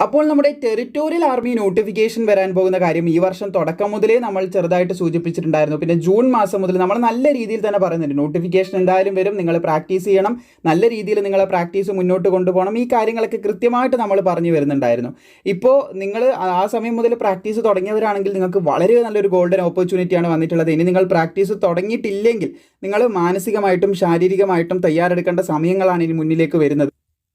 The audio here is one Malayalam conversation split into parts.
അപ്പോൾ നമ്മുടെ ടെറിറ്റോറിയൽ ആർമി നോട്ടിഫിക്കേഷൻ വരാൻ പോകുന്ന കാര്യം ഈ വർഷം തുടക്കം മുതലേ നമ്മൾ ചെറുതായിട്ട് സൂചിപ്പിച്ചിട്ടുണ്ടായിരുന്നു. പിന്നെ ജൂൺ മാസം മുതൽ നമ്മൾ നല്ല രീതിയിൽ തന്നെ പറയുന്നുണ്ട്. നോട്ടിഫിക്കേഷൻ എന്തായാലും വരും. നിങ്ങൾ പ്രാക്ടീസ് ചെയ്യണം. നല്ല രീതിയിൽ നിങ്ങളെ പ്രാക്ടീസ് മുന്നോട്ട് കൊണ്ടുപോകണം. ഈ കാര്യങ്ങളൊക്കെ കൃത്യമായിട്ട് നമ്മൾ പറഞ്ഞു വരുന്നുണ്ടായിരുന്നു. ഇപ്പോൾ നിങ്ങൾ ആ സമയം മുതൽ പ്രാക്ടീസ് തുടങ്ങിയവരാണെങ്കിൽ നിങ്ങൾക്ക് വളരെ നല്ലൊരു ഗോൾഡൻ ഓപ്പർച്യൂണിറ്റിയാണ് വന്നിട്ടുള്ളത്. ഇനി നിങ്ങൾ പ്രാക്ടീസ് തുടങ്ങിയിട്ടില്ലെങ്കിൽ നിങ്ങൾ മാനസികമായിട്ടും ശാരീരികമായിട്ടും തയ്യാറെടുക്കേണ്ട സമയങ്ങളാണ് ഇനി മുന്നിലേക്ക് വരുന്നത്.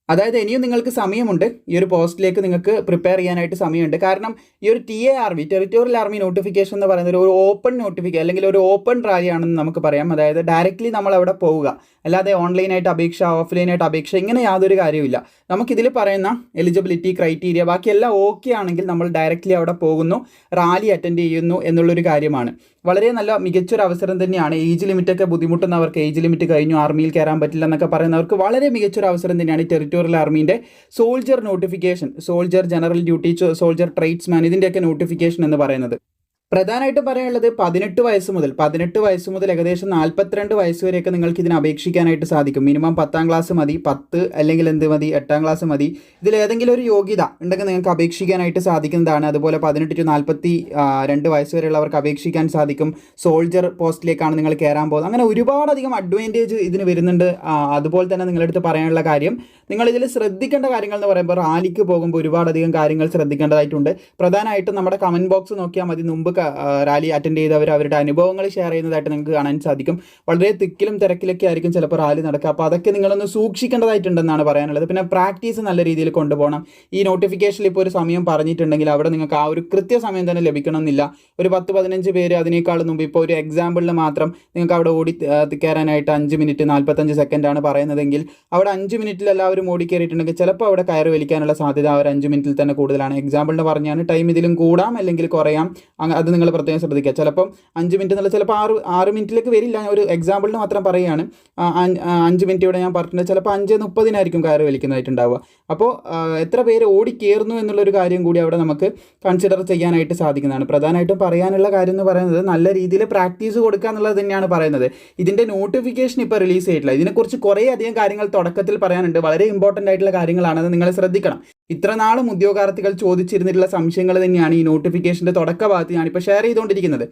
അതായത് ഇനിയും നിങ്ങൾക്ക് സമയമുണ്ട്. ഈ ഒരു പോസ്റ്റിലേക്ക് നിങ്ങൾക്ക് പ്രിപ്പയർ ചെയ്യാനായിട്ട് സമയമുണ്ട്. കാരണം ഈ ഒരു T A R V territorial army notification എന്ന് പറയുന്നത് ഒരു ഓപ്പൺ നോട്ടിഫിക്കേഷൻ അല്ലെങ്കിൽ ഒരു ഓപ്പൺ റാലി ആണെന്ന് നമുക്ക് പറയാം. അതായത് ഡയറക്റ്റ്ലി നമ്മൾ അവിടെ പോവുക. അല്ലാതെ ഓൺലൈനായിട്ട് അപേക്ഷ ഓഫ്ലൈനായിട്ട് അപേക്ഷ ഇങ്ങനെ യാതൊരു കാര്യമില്ല നമുക്കിതിൽ പറയുന്ന എലിജിബിലിറ്റി ക്രൈറ്റീരിയ ബാക്കിയെല്ലാം ഓക്കെ ആണെങ്കിൽ നമ്മൾ ഡയറക്റ്റ്ലി അവിടെ പോകുന്നു റാലി അറ്റൻഡ് ചെയ്യുന്നു എന്നുള്ളൊരു കാര്യമാണ്. വളരെ നല്ല മികച്ചൊരു അവസരം തന്നെയാണ് ഏജ് ലിമിറ്റൊക്കെ ബുദ്ധിമുട്ടുന്നവർക്ക് ഏജ് ലിമിറ്റ് കഴിഞ്ഞു ആർമിയിൽ കയറാൻ പറ്റില്ല എന്നൊക്കെ പറയുന്നവർക്ക് വളരെ മികച്ചൊരു അവസരം തന്നെയാണ് territorial ആർമീന്റെ soldier notification soldier general duty soldier tradesman ഇതിന്റെയൊക്കെ നോട്ടിഫിക്കേഷൻ എന്ന് പറയുന്നത്. പ്രധാനമായിട്ട് പറയാനുള്ളത് പതിനെട്ട് വയസ്സ് മുതൽ പതിനെട്ട് വയസ്സ് മുതൽ ഏകദേശം നാൽപ്പത്തിരണ്ട് വയസ്സ് വരെയൊക്കെ നിങ്ങൾക്ക് ഇതിന് അപേക്ഷിക്കാനായിട്ട് സാധിക്കും. മിനിമം പത്താം ക്ലാസ് മതി പത്ത് അല്ലെങ്കിൽ എന്ത് മതി എട്ടാം ക്ലാസ് മതി. ഇതിൽ ഏതെങ്കിലും ഒരു യോഗ്യത ഉണ്ടെങ്കിൽ നിങ്ങൾക്ക് അപേക്ഷിക്കാനായിട്ട് സാധിക്കുന്നതാണ്. അതുപോലെ പതിനെട്ട് ടു നാൽപ്പത്തി രണ്ട് വയസ്സ് വരെയുള്ളവർക്ക് അപേക്ഷിക്കാൻ സാധിക്കും. സോൾജർ പോസ്റ്റിലേക്കാണ് നിങ്ങൾ കയറാൻ പോകുന്നത്. അങ്ങനെ ഒരുപാടധികം അഡ്വാന്റേജ് ഇതിന് വരുന്നുണ്ട്. അതുപോലെ തന്നെ നിങ്ങളടുത്ത് പറയാനുള്ള കാര്യം നിങ്ങൾ ഇതിൽ ശ്രദ്ധിക്കേണ്ട കാര്യങ്ങൾ എന്ന് പറയുമ്പോൾ റാലിക്ക് പോകുമ്പോൾ ഒരുപാടധികം കാര്യങ്ങൾ ശ്രദ്ധിക്കേണ്ടതായിട്ടുണ്ട്. പ്രധാനമായിട്ടും നമ്മുടെ കമന്റ് ബോക്സ് നോക്കിയാൽ മതി. മുമ്പ് ക- റാലി അറ്റൻഡ് ചെയ്തവർ അവരുടെ അനുഭവങ്ങൾ ഷെയർ ചെയ്യുന്നതായിട്ട് നിങ്ങൾക്ക് കാണാൻ സാധിക്കും. വളരെ തിക്കിലും തിരക്കിലൊക്കെ ആയിരിക്കും ചിലപ്പോൾ റാലി നടക്കുക. അപ്പോൾ അതൊക്കെ നിങ്ങളൊന്ന് സൂക്ഷിക്കേണ്ടതായിട്ടുണ്ടെന്നാണ് പറയാനുള്ളത്. പിന്നെ പ്രാക്ടീസ് നല്ല രീതിയിൽ കൊണ്ടുപോകണം. ഈ നോട്ടിഫിക്കേഷനിൽ ഇപ്പോൾ ഒരു സമയം പറഞ്ഞിട്ടുണ്ടെങ്കിൽ അവിടെ നിങ്ങൾക്ക് ആ ഒരു കൃത്യസമയം തന്നെ ലഭിക്കണമെന്നില്ല. ഒരു പത്ത് പതിനഞ്ച് പേര് അതിനേക്കാൾ മുമ്പ് ഇപ്പോൾ ഒരു എക്സാമ്പിളിൽ മാത്രം നിങ്ങൾക്ക് അവിടെ ഓടി കയറാനായിട്ട് അഞ്ച് മിനിറ്റ് നാൽപ്പത്തഞ്ച് സെക്കൻഡാണ് പറയുന്നതെങ്കിൽ അവിടെ അഞ്ച് മിനിറ്റിൽ എല്ലാവരും ഓടി കയറിയിട്ടുണ്ടെങ്കിൽ ചിലപ്പോൾ അവിടെ കയറി വലിക്കാനുള്ള സാധ്യത ആ ഒരു അഞ്ച് മിനിറ്റിൽ തന്നെ കൂടുതലാണ്. എക്സാമ്പിളിന് പറഞ്ഞാണ് ടൈം ഇതിലും കൂടാം അല്ലെങ്കിൽ കുറയാം. അങ്ങ- അത് നിങ്ങൾ പ്രത്യേകം ശ്രദ്ധിക്കുക. ചിലപ്പം അഞ്ച് മിനിറ്റ് എന്നുള്ള ചിലപ്പോൾ ആറ് ആറ് മിനിറ്റിലേക്ക് വരില്ല. ഞാൻ ഒരു എക്സാമ്പിളിന് മാത്രം പറയുകയാണ്. അഞ്ച് മിനിറ്റ് ഇവിടെ ഞാൻ പറഞ്ഞിട്ടുണ്ട്. ചിലപ്പോൾ അഞ്ച് മുപ്പതിനായിരിക്കും കയറി വലിക്കുന്നതായിട്ടുണ്ടാവുക. അപ്പോൾ എത്ര പേര് ഓടി കയറുന്നു എന്നുള്ളൊരു കാര്യം കൂടി അവിടെ നമുക്ക് കൺസിഡർ ചെയ്യാനായിട്ട് സാധിക്കുന്നതാണ്. പ്രധാനമായിട്ടും പറയാനുള്ള കാര്യം എന്ന് പറയുന്നത് നല്ല രീതിയിൽ പ്രാക്ടീസ് കൊടുക്കുക എന്നുള്ളത് തന്നെയാണ് പറയുന്നത്. ഇതിന്റെ നോട്ടിഫിക്കേഷൻ ഇപ്പോൾ റിലീസ് ചെയ്തിട്ടില്ല. ഇതിനെക്കുറിച്ച് കുറേ അധികം കാര്യങ്ങൾ തുടക്കത്തിൽ പറയാനുണ്ട്. വളരെ ഇമ്പോർട്ടന്റ് ആയിട്ടുള്ള കാര്യങ്ങളാണ്. നിങ്ങൾ ശ്രദ്ധിക്കണം. ഇത്ര നാളും ഉദ്യോഗാർത്ഥികൾ ചോദിച്ചിരുന്നിട്ടുള്ള സംശയങ്ങൾ തന്നെയാണ് ഈ നോട്ടിഫിക്കേഷന്റെ തുടക്ക ഭാഗത്ത് ഞാനിപ്പോൾ ഷെയർ ചെയ്തുകൊണ്ടിരിക്കുന്നത്.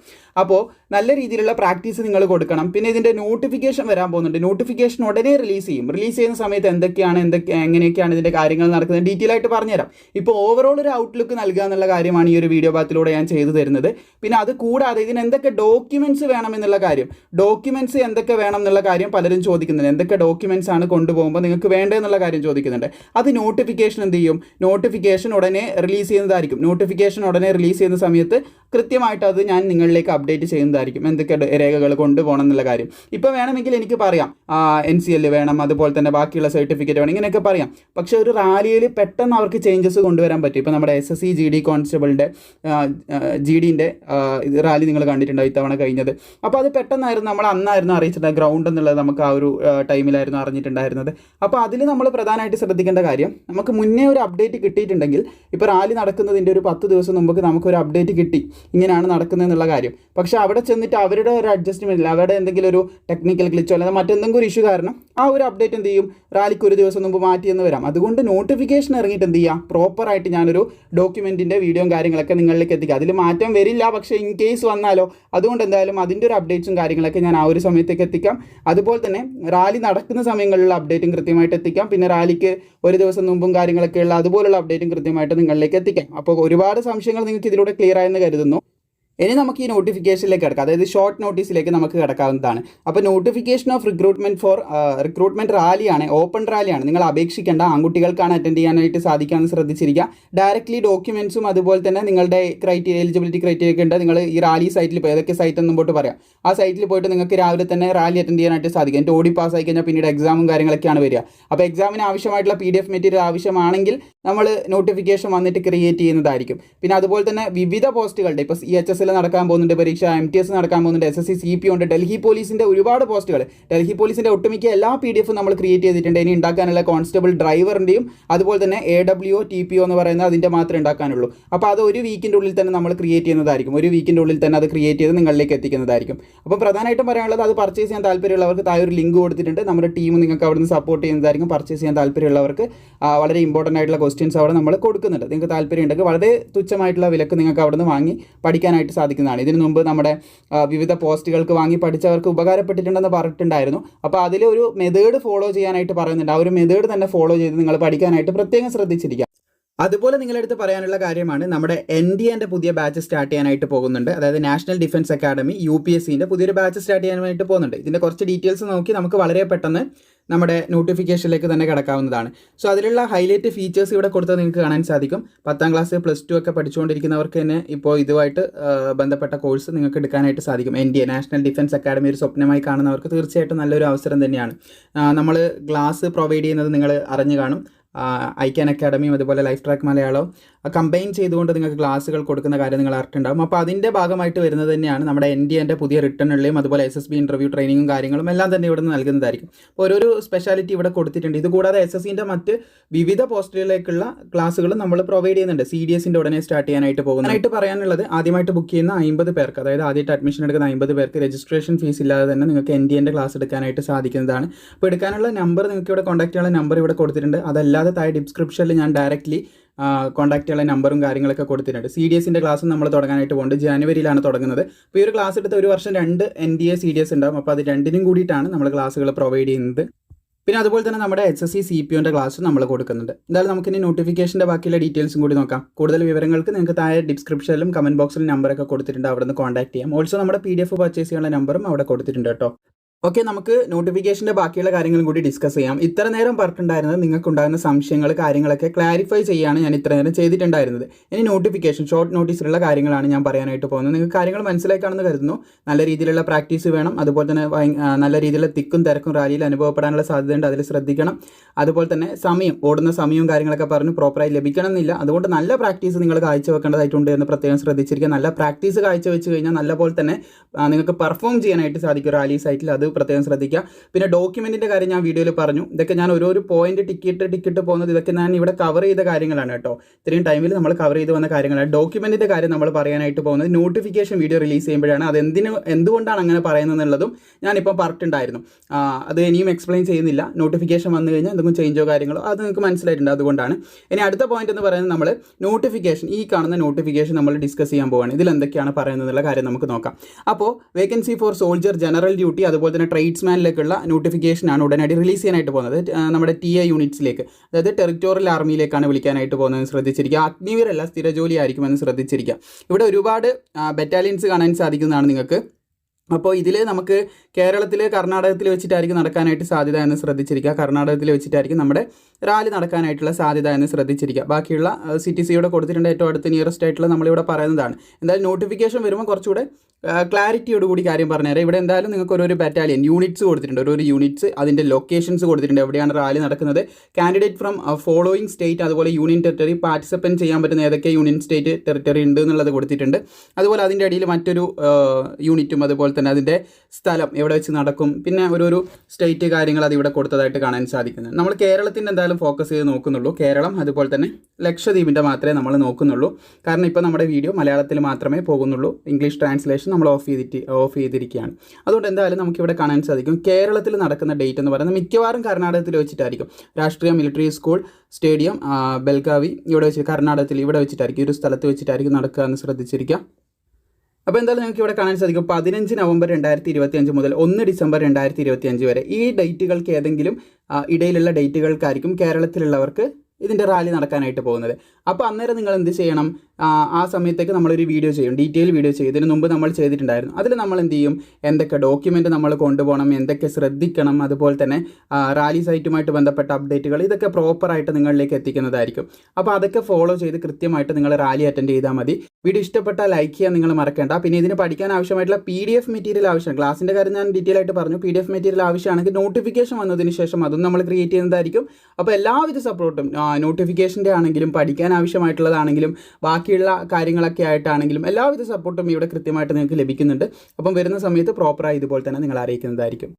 അപ്പോൾ നല്ല രീതിയിലുള്ള പ്രാക്ടീസ് നിങ്ങൾ കൊടുക്കണം. പിന്നെ ഇതിന്റെ നോട്ടിഫിക്കേഷൻ വരാൻ പോകുന്നുണ്ട്. നോട്ടിഫിക്കേഷൻ ഉടനെ റിലീസ് ചെയ്യും. റിലീസ് ചെയ്യുന്ന സമയത്ത് എന്തൊക്കെയാണ് എന്തൊക്കെ എങ്ങനെയൊക്കെയാണ് ഇതിന്റെ കാര്യങ്ങൾ നടക്കുന്നത് ഡീറ്റെയിൽ ആയിട്ട് പറഞ്ഞുതരാം. ഇപ്പോൾ ഓവറോൾ ഒരു ഔട്ട്ലുക്ക് നൽകുക എന്നുള്ള കാര്യമാണ് ഈ ഒരു വീഡിയോ ഭാഗത്തിലൂടെ ഞാൻ ചെയ്തു തരുന്നത്. പിന്നെ അത് കൂടാതെ ഇതിന് എന്തൊക്കെ ഡോക്യുമെന്റ്സ് വേണം എന്നുള്ള കാര്യം. ഡോക്യുമെന്റ്സ് എന്തൊക്കെ വേണം എന്നുള്ള കാര്യം പലരും ചോദിക്കുന്നുണ്ട്. എന്തൊക്കെ ഡോക്യുമെന്റ്സ് ആണ് കൊണ്ടുപോകുമ്പോൾ നിങ്ങൾക്ക് വേണ്ടതെന്നുള്ള കാര്യം ചോദിക്കുന്നുണ്ട്. അത് നോട്ടിഫിക്കേഷൻ എന്ത് ചെയ്യും? നോട്ടിഫിക്കേഷൻ ഉടനെ റിലീസ് ചെയ്യുന്നതായിരിക്കും. നോട്ടിഫിക്കേഷൻ ഉടനെ റിലീസ് ചെയ്യുന്ന സമയത്ത് കൃത്യമായിട്ട് അത് ഞാൻ നിങ്ങളിലേക്ക് അപ്ഡേറ്റ് ചെയ്യുന്നതായിരിക്കും. എന്തൊക്കെ രേഖകൾ കൊണ്ടുപോകണം എന്നുള്ള കാര്യം. ഇപ്പോൾ വേണമെങ്കിൽ എനിക്ക് പറയാം. എൻ സി എൽ വേണം അതുപോലെ തന്നെ ബാക്കിയുള്ള സർട്ടിഫിക്കറ്റ് വേണം ഇങ്ങനെയൊക്കെ പറയാം. പക്ഷേ ഒരു റാലിയിൽ പെട്ടെന്ന് അവർക്ക് ചേഞ്ചസ് കൊണ്ടുവരാൻ പറ്റും. ഇപ്പോൾ നമ്മുടെ S S C G D കോൺസ്റ്റബിളിന്റെ G ഡിന്റെ റാലി നിങ്ങൾ കണ്ടിട്ടുണ്ടാവും ഇത്തവണ കഴിഞ്ഞത്? അപ്പോൾ അത് പെട്ടെന്നായിരുന്നു നമ്മൾ അന്നായിരുന്നു അറിയിച്ചിട്ട് ഗ്രൗണ്ട് എന്നുള്ളത് നമുക്ക് ആ ഒരു ടൈമിലായിരുന്നു അറിഞ്ഞിട്ടുണ്ടായിരുന്നത്. അപ്പോൾ അതിൽ നമ്മൾ പ്രധാനമായിട്ട് ശ്രദ്ധിക്കേണ്ട കാര്യം നമുക്ക് മുന്നേ ഒരു കിട്ടിയിട്ടുണ്ടെങ്കിൽ ഇപ്പോൾ റാലി നടക്കുന്നതിന്റെ ഒരു പത്ത് ദിവസം മുമ്പ് നമുക്കൊരു അപ്ഡേറ്റ് കിട്ടി. ഇങ്ങനെയാണ് നടക്കുന്നത് എന്നുള്ള കാര്യം. പക്ഷേ അവിടെ ചെന്നിട്ട് അവരുടെ ഒരു അഡ്ജസ്റ്റ്മെന്റിൽ അവരുടെ എന്തെങ്കിലും ഒരു ടെക്നിക്കൽ ഗ്ലിച്ചോ അല്ലെങ്കിൽ മറ്റെന്തെങ്കിലും ഒരു ഇഷ്യൂ കാരണം ആ ഒരു അപ്ഡേറ്റ് എന്ത് ചെയ്യും? റാലിക്ക് ഒരു ദിവസം മുമ്പ് മാറ്റിയെന്ന് വരാം. അതുകൊണ്ട് നോട്ടിഫിക്കേഷൻ ഇറങ്ങിയിട്ട് എന്ത് ചെയ്യുക പ്രോപ്പറായിട്ട് ഞാനൊരു ഡോക്യുമെന്റിന്റെ വീഡിയോയും കാര്യങ്ങളൊക്കെ നിങ്ങളിലേക്ക് എത്തിക്കുക അതിൽ മാറ്റം വരില്ല. പക്ഷേ ഇൻ കേസ് വന്നാലോ അതുകൊണ്ട് എന്തായാലും അതിന്റെ ഒരു അപ്ഡേറ്റ്സും കാര്യങ്ങളൊക്കെ ഞാൻ ആ ഒരു സമയത്തേക്ക് എത്തിക്കാം. അതുപോലെ തന്നെ റാലി നടക്കുന്ന സമയങ്ങളിലുള്ള അപ്ഡേറ്റും കൃത്യമായിട്ട് എത്തിക്കാം. പിന്നെ റാലിക്ക് ഒരു ദിവസം മുമ്പും കാര്യങ്ങളൊക്കെയുള്ള അതുപോലുള്ള അപ്ഡേറ്റും കൃത്യമായിട്ട് നിങ്ങളിലേക്ക് എത്തിക്കാം. അപ്പോൾ ഒരുപാട് സംശയങ്ങൾ നിങ്ങൾക്ക് ഇതിലൂടെ ക്ലിയർ ആയെന്ന് കരുതുന്നു. ഇനി നമുക്ക് ഈ നോട്ടിഫിക്കേഷനിലേക്ക് കിടക്കാം. അതായത് ഷോർട്ട് നോട്ടീസിലേക്ക് നമുക്ക് കിടക്കാവുന്നതാണ്. അപ്പോൾ notification of recruitment for recruitment റാലിയാണ് open റാലിയാണ് നിങ്ങൾ അപേക്ഷിക്കേണ്ട ആൺകുട്ടികൾക്കാണ് അറ്റൻഡ് ചെയ്യാനായിട്ട് സാധിക്കാമെന്ന് ശ്രദ്ധിച്ചിരിക്കുക. ഡയറക്റ്റ്ലി ഡോക്യുമെൻസും അതുപോലെ തന്നെ നിങ്ങളുടെ ക്രൈറ്റീരിയ എലിജിബിലിറ്റി ക്രൈറ്റീരിയ ഒക്കെ ഉണ്ട്. നിങ്ങൾ ഈ റാലി സൈറ്റിൽ പോയി ഏതൊക്കെ സൈറ്റ് എന്ന് മുമ്പോട്ട് പറയാം. ആ സൈറ്റിൽ പോയിട്ട് നിങ്ങൾക്ക് രാവിലെ തന്നെ റാലി അറ്റൻഡ് ചെയ്യാനായിട്ട് സാധിക്കും. എന്റെ ഓടി പാസ് ആയി കഴിഞ്ഞാൽ പിന്നീട് എക്സാമും കാര്യങ്ങളൊക്കെയാണ് വരിക. അപ്പോൾ എക്സാമിന് ആവശ്യമായിട്ടുള്ള പി ഡി എഫ് മെറ്റീരിയൽ ആവശ്യമാണെങ്കിൽ നമ്മൾ നോട്ടിഫിക്കേഷൻ വന്നിട്ട് ക്രിയേറ്റ് ചെയ്യുന്നതായിരിക്കും. പിന്നെ അതുപോലെ തന്നെ വിവിധ പോസ്റ്റുകളുടെ ഇപ്പോൾ സി എച്ച് എസ് എൽ നടക്കാൻ പോകുന്നുണ്ട്. പരീക്ഷ എം ടി എസ് നടക്കാൻ പോകുന്നുണ്ട്. S S C C P ഉണ്ട്. ഡൽഹി പോലീസിന്റെ ഒരുപാട് പോസ്റ്റുകൾ. ഡൽഹി പോലീസിന്റെ ഒട്ടുമിക്ക എല്ലാ പി ഡി എഫും നമ്മൾ ക്രിയേറ്റ് ചെയ്തിട്ടുണ്ട്. ഇനി ഉണ്ടാക്കാനുള്ള കോൺസ്റ്റബിൾ ഡ്രൈവറിന്റെയും അതുപോലെ തന്നെ A W T P O എന്ന് പറയുന്ന അതിന്റെ മാത്രമേ ഉണ്ടാക്കാനുള്ളൂ. അപ്പോൾ അത് ഒരു വീക്കിന്റെ ഉള്ളിൽ തന്നെ നമ്മൾ ക്രിയേറ്റ് ചെയ്യുന്നതായിരിക്കും. ഒരു വീക്കിന്റെ ഉള്ളിൽ തന്നെ അത് ക്രിയേറ്റ് ചെയ്ത് നിങ്ങളിലേക്ക് എത്തിക്കുന്നതായിരിക്കും. അപ്പോൾ പ്രധാനമായിട്ടും പറയാനുള്ളത് അത് പർച്ചേസ് ചെയ്യാൻ താല്പര്യമുള്ളവർക്ക് താഴെ ഒരു ലിങ്ക് കൊടുത്തിട്ടുണ്ട്. നമ്മുടെ ടീം നിങ്ങൾക്ക് അവിടെ നിന്ന് സപ്പോർട്ട് ചെയ്യുന്നതായിരിക്കും. പർച്ചേസ് ചെയ്യാൻ താല്പര്യമുള്ളവർക്ക് വളരെ ഇമ്പോർട്ടന്റ് ആയിട്ടുള്ള ക്വസ്റ്റ്യൻസ് അവിടെ നമ്മൾ കൊടുക്കുന്നുണ്ട്. നിങ്ങൾക്ക് താല്പര്യം ഉണ്ടെങ്കിൽ വളരെ തുച്ഛമായിട്ടുള്ള വിലക്ക് നിങ്ങൾക്ക് അവിടെ നിന്ന് വാങ്ങി പഠിക്കാനായിട്ട് സാധിക്കുന്നതാണ്. ഇതിനു മുമ്പ് നമ്മുടെ വിവിധ പോസ്റ്റുകൾക്ക് വാങ്ങി പഠിച്ചവർക്ക് ഉപകാരപ്പെട്ടിട്ടുണ്ടെന്ന് പറഞ്ഞിട്ടുണ്ടായിരുന്നു. അപ്പോൾ അതിലൊരു ഒരു മെത്തേഡ് ഫോളോ ചെയ്യാനായിട്ട് പറയുന്നുണ്ട്. ആ ഒരു മെതേഡ് തന്നെ ഫോളോ ചെയ്ത് നിങ്ങൾ പഠിക്കാനായിട്ട് പ്രത്യേകം ശ്രദ്ധിച്ചിരിക്കുക അതുപോലെ നിങ്ങളെടുത്ത് പറയാനുള്ള കാര്യമാണ് നമ്മുടെ എൻ ഡി എന്റെ പുതിയ ബാച്ച് സ്റ്റാർട്ട് ചെയ്യാനായിട്ട് പോകുന്നുണ്ട്. അതായത് national defence academy U P S സിന്റെ പുതിയൊരു ബാച്ച് സ്റ്റാർട്ട് ചെയ്യാനായിട്ട് പോകുന്നുണ്ട്. ഇതിന്റെ കുറച്ച് ഡീറ്റെയിൽസ് നോക്കി നമുക്ക് വളരെ പെട്ടെന്ന് നമ്മുടെ നോട്ടിഫിക്കേഷനിലേക്ക് തന്നെ കിടക്കാവുന്നതാണ്. സോ അതിലുള്ള ഹൈലൈറ്റ് ഫീച്ചേഴ്സ് ഇവിടെ കൊടുത്താൽ നിങ്ങൾക്ക് കാണാൻ സാധിക്കും. പത്താം ക്ലാസ് പ്ലസ് ടു ഒക്കെ പഠിച്ചുകൊണ്ടിരിക്കുന്നവർക്ക് തന്നെ ഇപ്പോൾ ഇതുമായിട്ട് ബന്ധപ്പെട്ട കോഴ്സ് നിങ്ങൾക്ക് എടുക്കാനായിട്ട് സാധിക്കും. N D A national defence academy ഒരു സ്വപ്നമായി കാണുന്നവർക്ക് തീർച്ചയായിട്ടും നല്ലൊരു അവസരം തന്നെയാണ്. നമ്മൾ ഗ്ലാസ് പ്രൊവൈഡ് ചെയ്യുന്നത് നിങ്ങൾ അറിഞ്ഞു കാണും. ഐക്യാൻ അക്കാഡമിയും അതുപോലെ ലൈഫ് ട്രാക്ക് മലയാളവും കമ്പൈൻ ചെയ്തുകൊണ്ട് നിങ്ങൾക്ക് ക്ലാസ്സുകൾ കൊടുക്കുന്ന കാര്യം നിങ്ങൾ അറിഞ്ഞിട്ടുണ്ടാകും അപ്പോൾ അതിന്റെ ഭാഗമായിട്ട് വരുന്നത് തന്നെയാണ് നമ്മുടെ എൻ ഡി എന്റെ പുതിയ റിട്ടേണുകളെയും അതുപോലെ എസ് എസ് ബി ഇന്റർവ്യൂ ട്രെയിനിങ്ങും കാര്യങ്ങളും എല്ലാം തന്നെ ഇവിടെ നിന്ന് നൽകുന്നതായിരിക്കും. അപ്പോൾ ഓരോരോ സ്പെഷ്യാലിറ്റി ഇവിടെ കൊടുത്തിട്ടുണ്ട്. ഇതുകൂടാതെ എസ് എസ് സിന്റെ മറ്റ് വിവിധ പോസ്റ്റുകളിലേക്കുള്ള ക്ലാസ്സുകളും നമ്മൾ പ്രൊവൈഡ് ചെയ്യുന്നുണ്ട്. സി ഡി എസിന്റെ ഉടനെ സ്റ്റാർട്ട് ചെയ്യാനായിട്ട് പോകുന്നതായിട്ട് പറയാനുള്ളത് ആദ്യമായിട്ട് ബുക്ക് ചെയ്യുന്ന അമ്പത് പേർക്ക് അതായത് ആദ്യമായിട്ട് അഡ്മിഷൻ എടുക്കുന്ന അമ്പത് പേർക്ക് രജിസ്ട്രേഷൻ ഫീസ് ഇല്ലാതെ തന്നെ നിങ്ങൾക്ക് എൻ ഡി എന്റെ ക്ലാസ് എടുക്കാനായിട്ട് സാധിക്കുന്നതാണ്. അപ്പോൾ എടുക്കാനുള്ള നമ്പർ നിങ്ങൾക്ക് ഇവിടെ കോൺടാക്ട് ചെയ്യാനുള്ള നമ്പർ ഇവിടെ കൊടുത്തിട്ടുണ്ട്. അതല്ലാതെ താഴെ ഡിസ്ക്രിപ്ഷനിൽ ഞാൻ ഡയറക്റ്റ്ലി ചെയ്യുന്ന നമ്പറും കാര്യങ്ങളൊക്കെ കൊടുത്തിട്ടുണ്ട്. സി ഡി എസിന്റെ ക്ലാസ് നമ്മൾ തുടങ്ങാനായിട്ട് പോകുന്നുണ്ട് ജനുവരിയിലാണ് തുടങ്ങുന്നത്. അപ്പോൾ ഈ ഒരു ക്ലാസ് എടുത്ത് ഒരു വർഷം രണ്ട് N D A C D S ഉണ്ടാകും അപ്പോൾ അത് രണ്ടിനും കൂടിയിട്ടാണ് നമ്മൾ ക്ലാസ്സുകൾ പ്രൊവൈഡ് ചെയ്യുന്നത്. പിന്നെ അതുപോലെ തന്നെ നമ്മുടെ H S C C P ഒന്റെ class നമ്മൾ കൊടുക്കുന്നുണ്ട്. എന്തായാലും നമുക്കിനി നോട്ടിഫിക്കേഷന്റെ ബാക്കിയുള്ള ഡീറ്റെയിൽസും കൂടി നോക്കാം. കൂടുതൽ വിവരങ്ങൾക്ക് നിങ്ങൾക്ക് താഴെ ഡിസ്ക്രിപ്ഷനിലും കമന്റ് ബോക്സിലും നമ്പറൊക്കെ കൊടുത്തിട്ടുണ്ട്. അവിടെ നിന്ന് കോൺടാക്ട് ചെയ്യാം. ഓൾസോ നമ്മുടെ പി ഡി എഫ് പർച്ചേസ് ചെയ്യാനുള്ള നമ്പറും അവിടെ കൊടുത്തിട്ടുണ്ട് കേട്ടോ. ഓക്കെ നമുക്ക് നോട്ടിഫിക്കേഷന്റെ ബാക്കിയുള്ള കാര്യങ്ങളും കൂടി ഡിസ്കസ് ചെയ്യാം. ഇത്ര നേരം പറഞ്ഞിട്ടുണ്ടായിരുന്നത് നിങ്ങൾക്കുണ്ടാകുന്ന സംശയങ്ങൾ കാര്യങ്ങളൊക്കെ ക്ലാരിഫൈ ചെയ്യാണ് ഞാൻ ഇത്ര നേരം ചെയ്തിട്ടുണ്ടായിരുന്നത്. ഇനി നോട്ടിഫിക്കേഷൻ ഷോർട്ട് നോട്ടീസിലുള്ള കാര്യങ്ങളാണ് ഞാൻ പറയാനായിട്ട് പോകുന്നത്. നിങ്ങൾക്ക് കാര്യങ്ങൾ മനസ്സിലാക്കാണെന്ന് കരുതുന്നു. നല്ല രീതിയിലുള്ള പ്രാക്ടീസ് വേണം. അതുപോലെ തന്നെ നല്ല രീതിയിലുള്ള തിക്കും തിരക്കും റാലിയിൽ അനുഭവപ്പെടാനുള്ള സാധ്യതയുണ്ട്. അതിൽ ശ്രദ്ധിക്കണം. അതുപോലെ തന്നെ സമയം ഓടുന്ന സമയവും കാര്യങ്ങളൊക്കെ പറഞ്ഞു പ്രോപ്പറായി ലഭിക്കണം എന്നില്ല അതുകൊണ്ട് നല്ല പ്രാക്ടീസ് നിങ്ങൾ കാഴ്ചവെക്കേണ്ടതായിട്ടുണ്ട് എന്ന് പ്രത്യേകം ശ്രദ്ധിച്ചിരിക്കുക. നല്ല പ്രാക്ടീസ് കാഴ്ചവെച്ച് കഴിഞ്ഞാൽ നല്ല പോലെ തന്നെ നിങ്ങൾക്ക് പെർഫോം ചെയ്യാനായിട്ട് സാധിക്കും റാലി സൈറ്റിൽ അത് പ്രത്യേകം ശ്രദ്ധിക്കുക. പിന്നെ ഡോക്യുമെന്റിന്റെ കാര്യം ഞാൻ വീഡിയോയിൽ പറഞ്ഞു. ഇതൊക്കെ ഞാൻ ഓരോരോ പോയിന്റ് ടിക്കറ്റ് ടിക്കറ്റ് പോകുന്നത് ഇതൊക്കെ ഞാൻ ഇവിടെ കവർ ചെയ്ത കാര്യങ്ങളാണ് കേട്ടോ. ഇത്രയും ടൈമിൽ നമ്മൾ കവർ ചെയ്ത് വന്ന കാര്യങ്ങളാണ്. ഡോക്യുമെന്റിന്റെ കാര്യം നമ്മൾ പറയാനായിട്ട് പോകുന്നത് നോട്ടിഫിക്കേഷൻ വീഡിയോ റിലീസ് ചെയ്യുമ്പോഴാണ്. അത് എന്തിന് എന്തുകൊണ്ടാണ് അങ്ങനെ പറയുന്നത് എന്നുള്ളതും ഞാനിപ്പോൾ പറഞ്ഞിട്ടുണ്ടായിരുന്നു അത് ഇനിയും എക്സ്പ്ലെയിൻ ചെയ്യുന്നില്ല. നോട്ടിഫിക്കേഷൻ വന്നു കഴിഞ്ഞാൽ എന്തെങ്കിലും ചേഞ്ചോ കാര്യങ്ങളോ അത് നിങ്ങൾക്ക് മനസ്സിലായിട്ടുണ്ട് അതുകൊണ്ടാണ്. ഇനി അടുത്ത പോയിന്റ് എന്ന് പറയുന്നത് നമ്മൾ നോട്ടിഫിക്കേഷൻ ഈ കാണുന്ന നോട്ടിഫിക്കേഷൻ നമ്മൾ ഡിസ്കസ് ചെയ്യാൻ പോവാണ്. ഇതിൽ എന്തൊക്കെയാണ് പറയുന്നത് എന്നുള്ള കാര്യം നമുക്ക് നോക്കാം. അപ്പോൾ vacancy for soldier general duty അതുപോലെ തന്നെ ട്രേഡ്സ്മാനിലേക്കുള്ള നോട്ടിഫിക്കേഷനാണ് ഉടനടി റിലീസ് ചെയ്യാനായിട്ട് പോകുന്നത്. നമ്മുടെ ടി എ യൂണിറ്റ്സിലേക്ക് അതായത് ടെറിറ്റോറിയൽ ആർമിയിലേക്കാണ് വിളിക്കാനായിട്ട് പോകുന്നത് ശ്രദ്ധിച്ചിരിക്കുക. അഗ്നിവീരല്ല സ്ഥിരജോലി സ്ഥിര ജോലി ആയിരിക്കുമെന്ന് ശ്രദ്ധിച്ചിരിക്കുക. ഇവിടെ ഒരുപാട് ബറ്റാലിയൻസ് കാണാൻ സാധിക്കുന്നതാണ് നിങ്ങൾക്ക്. അപ്പോൾ ഇതിൽ നമുക്ക് കേരളത്തിൽ കർണാടകത്തിൽ വെച്ചിട്ടായിരിക്കും നടക്കാനായിട്ട് സാധ്യത എന്ന് ശ്രദ്ധിച്ചിരിക്കുക. കർണാടകത്തിൽ വെച്ചിട്ടായിരിക്കും നമ്മുടെ റാലി നടക്കാനായിട്ടുള്ള സാധ്യത എന്ന് ശ്രദ്ധിച്ചിരിക്കുക. ബാക്കിയുള്ള സി ടി സിയുടെ കൊടുത്തിട്ടുണ്ട് ഏറ്റവും അടുത്ത് നിയറസ്റ്റ് ആയിട്ടുള്ള നമ്മളിവിടെ പറയുന്നതാണ്. എന്തായാലും നോട്ടിഫിക്കേഷൻ വരുമ്പോൾ കുറച്ചുകൂടെ ക്ലാരിറ്റിയോട് കൂടി കാര്യം പറഞ്ഞുതരാം. ഇവിടെ എന്തായാലും നിങ്ങൾക്ക് ഓരോ ബറ്റാലിയൻ യൂണിറ്റ്സ് കൊടുത്തിട്ടുണ്ട്. ഓരോ യൂണിറ്റ്സ് അതിന്റെ ലൊക്കേഷൻസ് കൊടുത്തിട്ടുണ്ട്. എവിടെയാണ് റാലി നടക്കുന്നത്? കാൻഡിഡേറ്റ് ഫ്രം ഫോളോയിങ് സ്റ്റേറ്റ് അതുപോലെ യൂണിയൻ ടെറിട്ടറി പാർട്ടിസിപ്പന്റ് ചെയ്യാൻ പറ്റുന്ന ഏതൊക്കെ യൂണിയൻ സ്റ്റേറ്റ് ടെറിട്ടറി ഉണ്ട് എന്നുള്ളത് കൊടുത്തിട്ടുണ്ട്. അതുപോലെ അതിന്റെ അടിയിൽ മറ്റൊരു യൂണിറ്റും അതുപോലെ തന്നെ അതിന്റെ സ്ഥലം എവിടെ വെച്ച് നടക്കും. പിന്നെ ഓരോരു സ്റ്റേറ്റ് കാര്യങ്ങൾ അത് ഇവിടെ കൊടുത്തതായിട്ട് കാണാൻ സാധിക്കുന്നത് നമ്മൾ കേരളത്തിന്റെ എന്തായാലും ഫോക്കസ് ചെയ്ത് നോക്കുന്നുള്ളൂ. കേരളം അതുപോലെ തന്നെ ലക്ഷദ്വീപിന്റെ മാത്രമേ നമ്മൾ നോക്കുന്നുള്ളൂ. കാരണം ഇപ്പോൾ നമ്മുടെ വീഡിയോ മലയാളത്തിൽ മാത്രമേ പോകുന്നുള്ളൂ. ഇംഗ്ലീഷ് ട്രാൻസ്ലേഷൻ നമ്മൾ ഓഫ് ചെയ്തിട്ട് ഓഫ് ചെയ്തിരിക്കുകയാണ്. അതുകൊണ്ട് എന്തായാലും നമുക്കിവിടെ കാണാൻ സാധിക്കും. കേരളത്തിൽ നടക്കുന്ന ഡേറ്റ് എന്ന് പറയുന്നത് മിക്കവാറും കർണാടകത്തിൽ വെച്ചിട്ടായിരിക്കും. രാഷ്ട്രീയ മിലിറ്ററി സ്കൂൾ സ്റ്റേഡിയം ബൽഗാവി ഇവിടെ വെച്ച് കർണാടകത്തിൽ ഇവിടെ വെച്ചിട്ടായിരിക്കും. ഒരു സ്ഥലത്ത് വെച്ചിട്ടായിരിക്കും നടക്കുക എന്ന് ശ്രദ്ധിച്ചിരിക്കുക. അപ്പോൾ എന്തായാലും നിങ്ങൾക്ക് ഇവിടെ കാണാൻ സാധിക്കും. പതിനഞ്ച് നവംബർ രണ്ടായിരത്തി ഇരുപത്തി അഞ്ച് മുതൽ ഒന്ന് ഡിസംബർ രണ്ടായിരത്തി ഇരുപത്തി അഞ്ച് വരെ ഈ ഡേറ്റുകൾക്ക് ഏതെങ്കിലും ഇടയിലുള്ള ഡേറ്റുകൾക്കായിരിക്കും കേരളത്തിലുള്ളവർക്ക് ഇതിന്റെ റാലി നടക്കാനായിട്ട് പോകുന്നത്. അപ്പോൾ അന്നേരം നിങ്ങൾ എന്ത് ചെയ്യണം? ആ, സമയത്തേക്ക് നമ്മളൊരു വീഡിയോ ചെയ്യും. ഡീറ്റെയിൽ വീഡിയോ ചെയ്യും. ഇതിന് മുമ്പ് നമ്മൾ ചെയ്തിട്ടുണ്ടായിരുന്നു. അതിൽ നമ്മൾ എന്ത് ചെയ്യും? എന്തൊക്കെ ഡോക്യുമെന്റ് നമ്മൾ കൊണ്ടുപോകണം? എന്തൊക്കെ ശ്രദ്ധിക്കണം? അതുപോലെ തന്നെ റാലി സൈറ്റുമായിട്ട് ബന്ധപ്പെട്ട അപ്ഡേറ്റുകൾ ഇതൊക്കെ പ്രോപ്പറായിട്ട് നിങ്ങളിലേക്ക് എത്തിക്കുന്നതായിരിക്കും. അപ്പോൾ അതൊക്കെ ഫോളോ ചെയ്ത് കൃത്യമായിട്ട് നിങ്ങൾ റാലി അറ്റൻഡ് ചെയ്താൽ മതി. വീഡിയോ ഇഷ്ടപ്പെട്ടാൽ ലൈക്ക് ചെയ്യാൻ നിങ്ങൾ മറക്കേണ്ട. പിന്നെ ഇതിന് പഠിക്കാൻ ആവശ്യമായിട്ടുള്ള പി ഡി എഫ് മെറ്റീരിയൽ ആവശ്യമാണ്. ക്ലാസിന്റെ കാര്യം ഞാൻ ഡീറ്റെയിൽ ആയിട്ട് പറഞ്ഞു. പി ഡി എഫ് മെറ്റീരിയൽ ആവശ്യമാണെങ്കിൽ നോട്ടിഫിക്കേഷൻ വന്നതിന് ശേഷം അതും നമ്മൾ ക്രിയേറ്റ് ചെയ്യുന്നതായിരിക്കും. അപ്പോൾ എല്ലാവിധ സപ്പോർട്ടും നോട്ടിഫിക്കേഷന്റെ ആണെങ്കിലും പഠിക്കാൻ ആവശ്യമായിട്ടുള്ളതാണെങ്കിലും ബാക്കിയുള്ള കാര്യങ്ങളൊക്കെ ആയിട്ടാണെങ്കിലും എല്ലാവിധ സപ്പോർട്ടും ഇവിടെ കൃത്യമായിട്ട് നിങ്ങൾക്ക് ലഭിക്കുന്നുണ്ട്. അപ്പം വരുന്ന സമയത്ത് പ്രോപ്പറായി ഇതുപോലെ തന്നെ നിങ്ങൾ അറിയിക്കുന്നതായിരിക്കും.